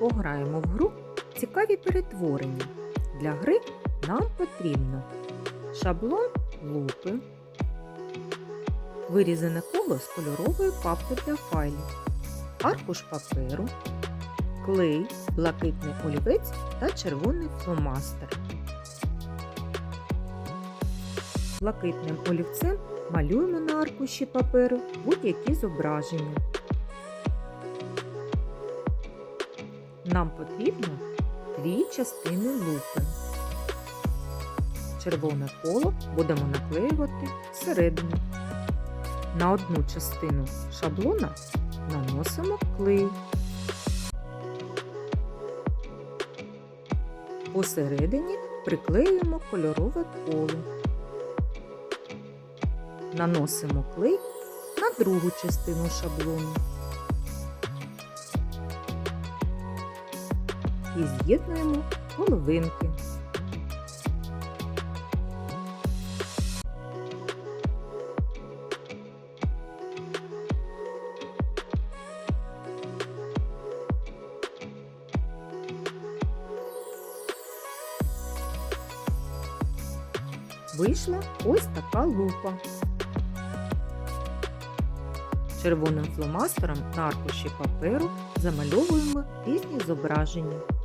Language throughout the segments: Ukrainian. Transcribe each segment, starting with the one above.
пограємо в гру цікаві перетворення. Для гри нам потрібно шаблон лупи, вирізане коло з кольорової папки для файлів, аркуш паперу, клей, блакитний олівець та червоний фломастер. Блакитним олівцем малюємо на аркуші паперу будь-які зображення. Нам потрібно дві частини лупи. Червоне коло будемо наклеювати всередину. На одну частину шаблона наносимо клей. Посередині приклеюємо кольорове коло. Наносимо клей на другу частину шаблону. І з'єднуємо половинки. Вийшла ось така лупа. Червоним фломастером на аркуші паперу замальовуємо різні зображення.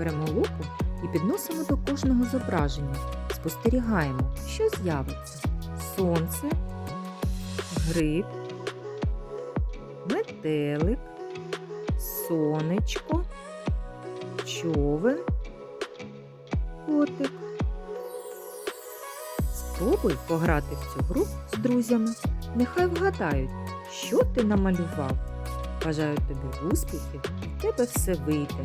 Беремо лупу і підносимо до кожного зображення. Спостерігаємо, що з'явиться: сонце, гриб, метелик, сонечко, човен, котик. Спробуй пограти в цю гру з друзями. Нехай вгадають, що ти намалював. Бажаю тобі успіхів, в тебе все вийде.